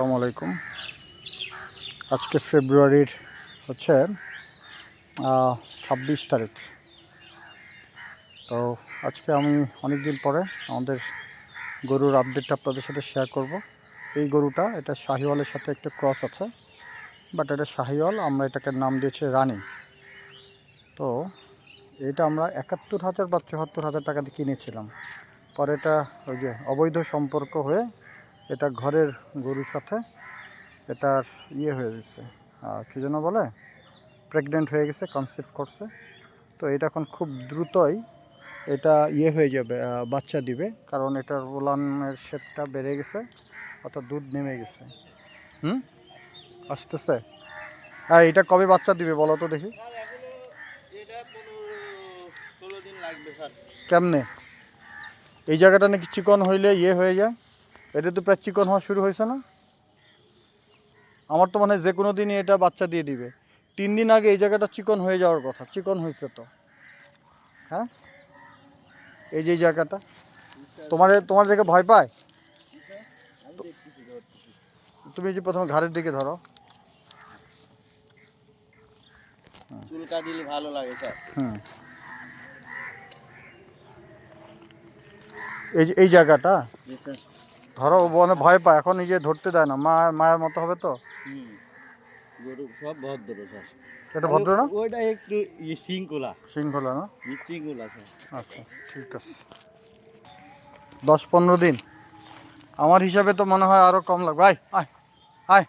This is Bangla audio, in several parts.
আসসালামু আলাইকুম। আজকে ফেব্রুয়ারির হচ্ছে ছাব্বিশ তারিখ। তো আজকে আমি অনেক দিন পরে আমাদের গরুর আপডেটটা আপনাদের সাথে শেয়ার করব। এই গরুটা, এটা শাহিওয়ালের সাথে একটা ক্রস আছে বাট এটা শাহিওয়াল, আমরা এটাকে নাম দিয়েছি রানী। তো এটা আমরা একাত্তর হাজার বা চুয়াত্তর হাজার টাকা দিয়ে কিনেছিলাম। পরে এটা ওই যে অবৈধ সম্পর্ক হয়ে এটা ঘরের গরুর সাথে এটার ইয়ে হয়ে গেছে। আহ, কী যেন বলে প্রেগনেন্ট হয়ে গেছে কনসেপ্ট করছে। তো এটা এখন খুব দ্রুতই এটা ইয়ে হয়ে যাবে বাচ্চা দিবে। কারণ এটার ওলানের শেপটা বেড়ে গেছে অর্থাৎ দুধ নেমে গেছে। হুম? আসতেছে। হ্যাঁ এটা কবে বাচ্চা দিবে বলো তো দেখি। কেমনে? এই জায়গাটা নাকি চিকন হইলে ইয়ে হয়ে যায়। এটা তো প্রায় চিকন হওয়া শুরু হয়েছে না? আমার তো মনে হয় যে কোনো দিনই এটা বাচ্চা দিয়ে দিবে। তিন দিন আগে এই জায়গাটা চিকন হয়ে যাওয়ার কথা চিকন হয়েছে তো। হ্যাঁ? এই যে জায়গাটা। তোমার তোমার দেখে ভয় পায়? তুমি যে প্রথমে ঘাড়ের দিকে ধরো। চুলকা দিলে ভালো লাগে স্যার। হুম। এই এই জায়গাটা? জি স্যার। ধরো ও মানে ভয় পায় এখন নিজে ধরতে দেয় না মা মায়ের মতো হবে তো? গরু সব ভদ্র স্যার। এটা ভদ্র না? ওইটা একটু শৃঙ্খলা। শৃঙ্খলা না? বিশৃঙ্খলা স্যার। আচ্ছা ঠিক আছে। দশ পনেরো দিন। আমার হিসাবে তো মনে হয় আরও কম লাগবে। আয় আয় আয়।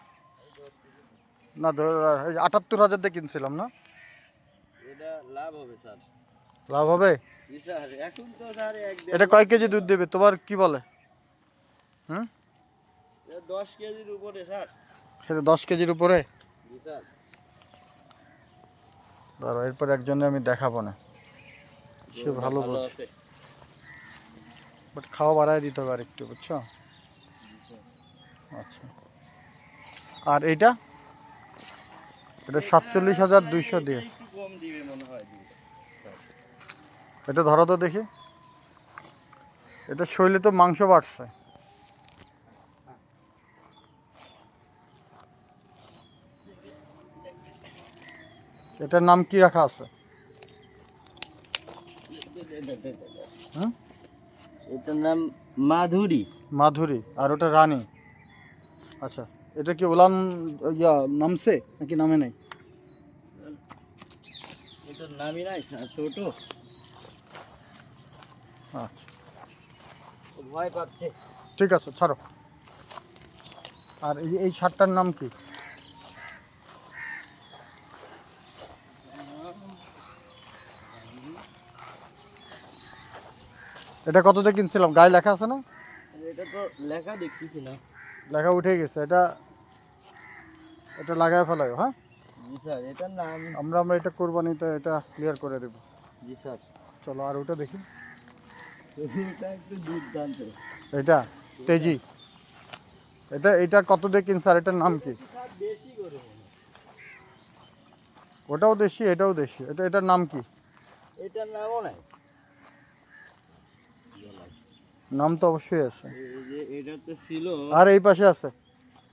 না ধর আটাত্তর হাজার দিয়ে কিনছিলাম না? এটা লাভ হবে স্যার। লাভ হবে? এটা কয় কেজি দুধ দেবে? তোমার কি বলে? হুম এটা দশ কেজির উপরে স্যার। সেটা দশ কেজির উপরে? ধরো এরপর একজনে আমি দেখাবো না। সে ভালো বোঝে আছে। বাট খাওয়া বাড়ায় দিতে হবে আর একটু বুঝছ? আচ্ছা। আর এইটা? এটা সাতচল্লিশ হাজার দুইশো দিয়ে। হয়। এটা ধরো তো দেখি। এটা শৈলে তো মাংস বাড়ছে। এটার নাম কি রাখা আছে? এটার নাম মাধুরী। মাধুরী আর ওটা রানী। আচ্ছা এটা কি ওলান ইয়া নামছে? নাকি নামে নেই? এটার নামই নাই ছোট। আচ্ছা। ও ভয় পাচ্ছে। ঠিক আছে ছাড়ো। আর এই এই শার্টটার নাম কি? এটা কততে কিনছিলাম? গায়ে লেখা আছে না? এটা তো লেখা দেখতেছি না। লেখা উঠে গেছে। এটা এটা লাগায় ফেলায় হ্যাঁ? জি স্যার এটার নাম আমরা আমরা এটা কোরবানিতে এটা ক্লিয়ার করে দেবো। জি স্যার। চলো আর ওটা দেখি। এটা একটু দুর্দান্ত। এটা তেজি। এটা এটা কত দিয়ে কিনছে আর এটার নাম কি? স্যার। ওটাও দেশি এটাও দেশি। এটা এটার নাম কি? এটার নামও নাই। নাম তো অবশ্যই আছে। এটা তো ছিল আর এই পাশে আছে।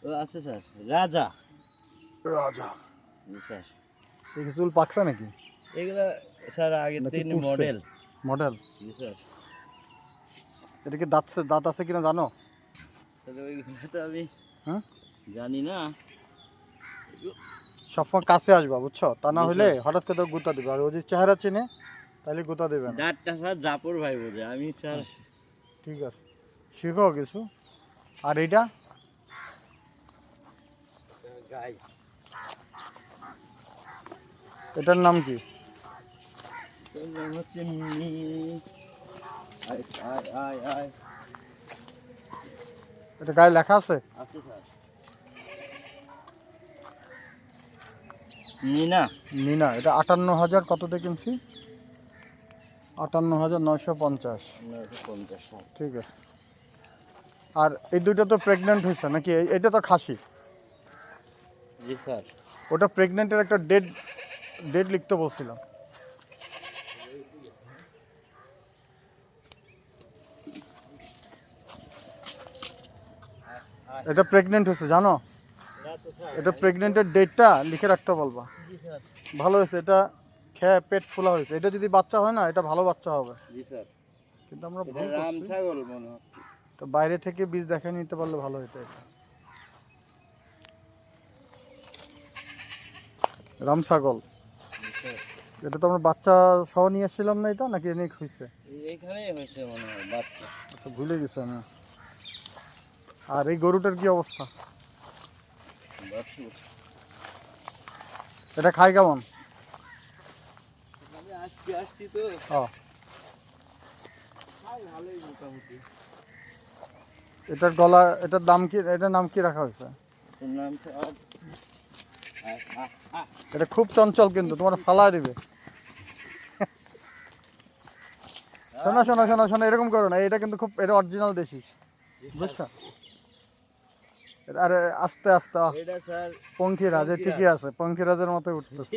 ও আছে স্যার। রাজা। রাজা। স্যার। এই চুল পাকছে নাকি? এগুলো স্যার আগে তিন মডেল মডেল জি স্যার। এটা কি দাঁত দাঁত আছে কিনা জানো? স্যার তো আমি হ্যাঁ? জানি না। সবসময় কাছে আসবা বুঝছ? তা না হলে হঠাৎ করে গুতা দিবে। আর ও যদি চেহারা চিনে তাহলে গুতা দেবে না। দাঁতটা স্যার জাপর ভাই বোঝে। আমি স্যার ঠিক আছে। শিখো কিছু। আর গাই। এটার নাম কি? হচ্ছে মি আয় আয় আয় আয়। এটা গায়ে লেখা আছে? আছে মিনা মিনা এটা আটান্ন হাজার কততে কিনছি? আটান্ন হাজার নয়শো পঞ্চাশ পঞ্চাশ ঠিক আছে। আর এই দুইটা তো প্রেগনেন্ট হয়েছে নাকি? এটা তো খাসি। জি স্যার। ওটা প্রেগনেন্টের একটা ডেট ডেট লিখতে বলছিলাম। এটা প্রেগনেন্ট হয়েছে জানো? এটা প্রেগনেন্টের ডেটটা লিখে রাখতে বলবা। ভালো হয়েছে এটা খেয়ে পেট ফোলা হয়েছে। এটা যদি বাচ্চা হয় না এটা ভালো বাচ্চা হবে। জি স্যার। কিন্তু আমরা ভুল রাম ছাগল মনে হচ্ছে। তো বাইরে থেকে বীজ দেখে নিতে পারলে ভালো হতো এটা। রাম ছাগল। এটা তো আমরা বাচ্চা সহ নিয়ে এসেছিলাম না এটা নাকি এনে হয়েছে এইখানেই হয়েছে মনে হয় বাচ্চা। আচ্ছা ভুলে গেছি আমি। আর এই গরুটার কি অবস্থা? এটা খায় কেমন? আজকে আসছি তো। ভালোই মোটামুটি। এটার গলা এটার দাম কি এটার নাম কি রাখা হয়েছে। এটা খুব চঞ্চল কিন্তু তোমার ফালা দিবে। শোনা শোনা শোনা শোনা এরকম করো না এটা কিন্তু খুব এটা অরিজিনাল দেশি। বুঝছ? আরে আস্তে আস্তে পঙ্খিরাজ ঠিকই আছে পঙ্খিরাজের মতো উঠতেছে।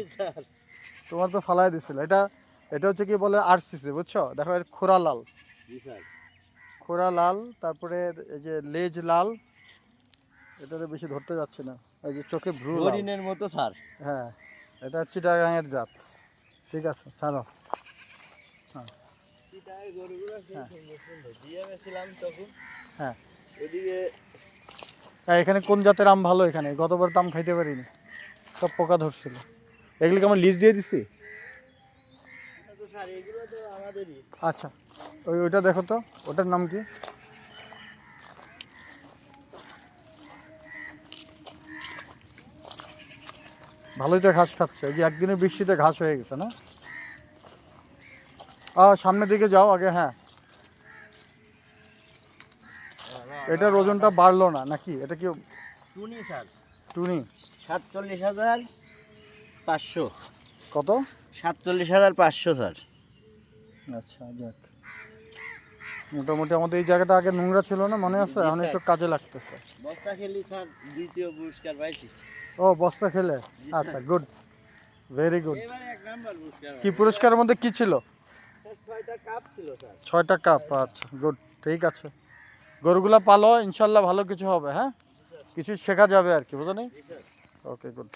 তোমার তো ফালাই দিছিল। এটা এটা হচ্ছে কি বলে আরসিসি বুঝছ? দেখো এর খোরা লাল। খোরা লাল তারপরে এই যে লেজ লাল এটাতে বেশি ধরতে যাচ্ছে না। এই যে চোখে ভ্রু। হরিণের মতো স্যার। হ্যাঁ এটা চিটাগাঙের জাত। ঠিক আছে ছাড়ো। দিয়ে গেছিলাম তখন। হ্যাঁ এখানে কোন জাতের আম ভালো এখানে? গতবার তো আম খাইতে পারিনি। সব পোকা ধরছিল। এগুলিকে আমরা লিস্ট দিয়ে দিছি? আচ্ছা ওই ওইটা দেখো তো ওটার নাম কি? ভালোই তো ঘাস খাচ্ছে এই যে একদিনের বৃষ্টিতে ঘাস হয়ে গেছে না? আ সামনের দিকে যাও আগে হ্যাঁ। এটার ওজনটা বাড়লো না নাকি? এটা কি টুনি স্যার। টুনি। সাতচল্লিশ হাজার পাঁচশো। কত? সাতচল্লিশ হাজার পাঁচশো স্যার। আচ্ছা যাক। মোটামুটি আমাদের এই জায়গাটা আগে নোংরা ছিল না মনে আছে? এখন স্যার। একটু কাজে লাগতেছে। বস্তা খেলি স্যার দ্বিতীয় পুরস্কার পাইছি। ও বস্তা খেলে? আচ্ছা গুড। ভেরি গুড কি পুরস্কারের মধ্যে কি ছিল? ছয়টা কাপ ছিল স্যার। ছয়টা কাপ আচ্ছা গুড ঠিক আছে। গরুগুলা পালো ইনশাল্লাহ ভালো কিছু হবে হ্যাঁ? কিছু শেখা যাবে আর কি বুঝো নি জি স্যার। Okay good